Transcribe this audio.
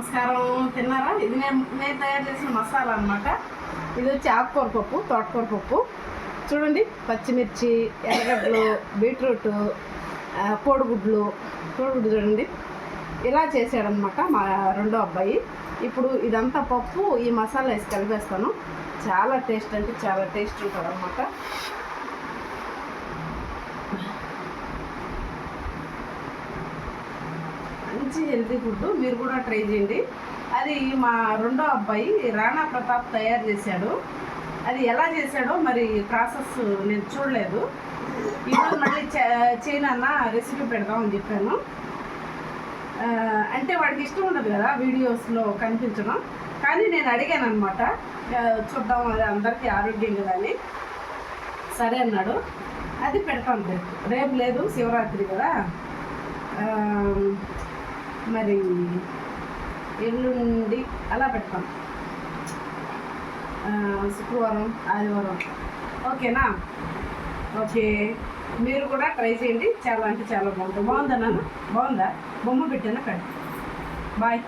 నమస్కారం తిన్నారా? ఇది నేను నేను తయారు చేసిన మసాలా అనమాట ఇది వచ్చి ఆకుకూర పప్పు తోటకూర పప్పు. చూడండి పచ్చిమిర్చి ఎర్రగడ్డలు బీట్రూట్ కోడిగుడ్లు. కోడిగుడ్డు చూడండి. ఇలా చేశాడనమాట మా రెండో అబ్బాయి. ఇప్పుడు ఇదంతా పప్పు ఈ మసాలా వేసి కలిపేస్తాను. చాలా టేస్ట్ అంటే చాలా టేస్ట్ ఉంటుంది అనమాట మంచి హెల్తీ ఫుడ్ మీరు కూడా ట్రై చేయండి. అది మా రెండో అబ్బాయి రాణా ప్రతాప్ తయారు చేశాడు. అది ఎలా చేశాడో మరి ప్రాసెస్ నేను చూడలేదు. ఈరోజు మళ్ళీ చేయనన్న రెసిపీ పెడదామని చెప్పాను. అంటే వాడికి ఇష్టం ఉండదు కదా వీడియోస్లో కనిపించడం. కానీ నేను అడిగాను అనమాట చూద్దాం అది అందరికీ ఆరోగ్యం కదా అని. సరే అన్నాడు. అది పెడతాను. రేపు రేపు లేదు శివరాత్రి కదా. మరి ఎల్లుండి అలా పెడతాం. శుక్రవారం ఆదివారం. ఓకేనా? ఓకే. మీరు కూడా ట్రై చేయండి. చాలా అంటే చాలా బాగుంటుంది. బాగుందా నాన్న? బాగుందా? బొమ్మ పెట్టాను? Cut bye.